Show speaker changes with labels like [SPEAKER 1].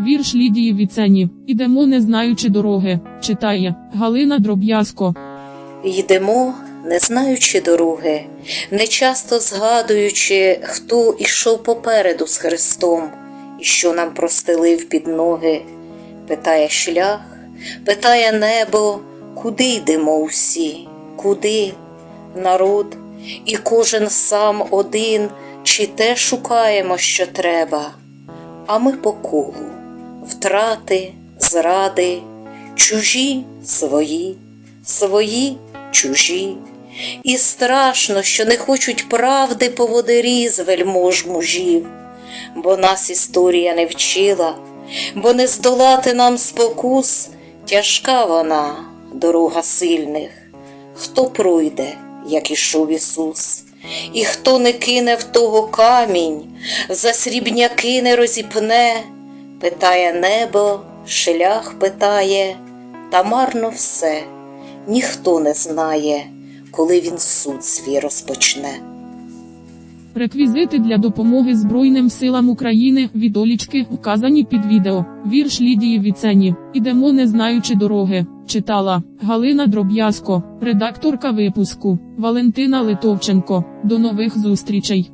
[SPEAKER 1] Вірш Лідії Віцені. Ідемо не знаючи дороги. Читає Галина Дроб'язко.
[SPEAKER 2] Йдемо, не знаючи дороги, не часто згадуючи, хто ішов попереду з Христом і що нам простелив під ноги. Питає шлях, питає небо, куди йдемо усі, куди народ, і кожен сам один, чи те шукаємо, що треба. А ми по колу, втрати, зради, чужі свої, свої чужі. І страшно, що не хочуть правди поводирі з вельмож мужів, бо нас історія не вчила, бо не здолати нам спокус, тяжка вона, дорога сильних. Хто пройде, як ішов Ісус, і хто не кине в того камінь, за срібняки не розіпне, питає небо, шлях питає, та марно все, ніхто не знає, коли він суд свій розпочне.
[SPEAKER 1] Реквізити для допомоги Збройним силам України відолічки вказані під відео. Вірш Лідії Віцені. Ідемо не знаючи дороги. Читала Галина Дроб'язко, редакторка випуску Валентина Литовченко. До нових зустрічей.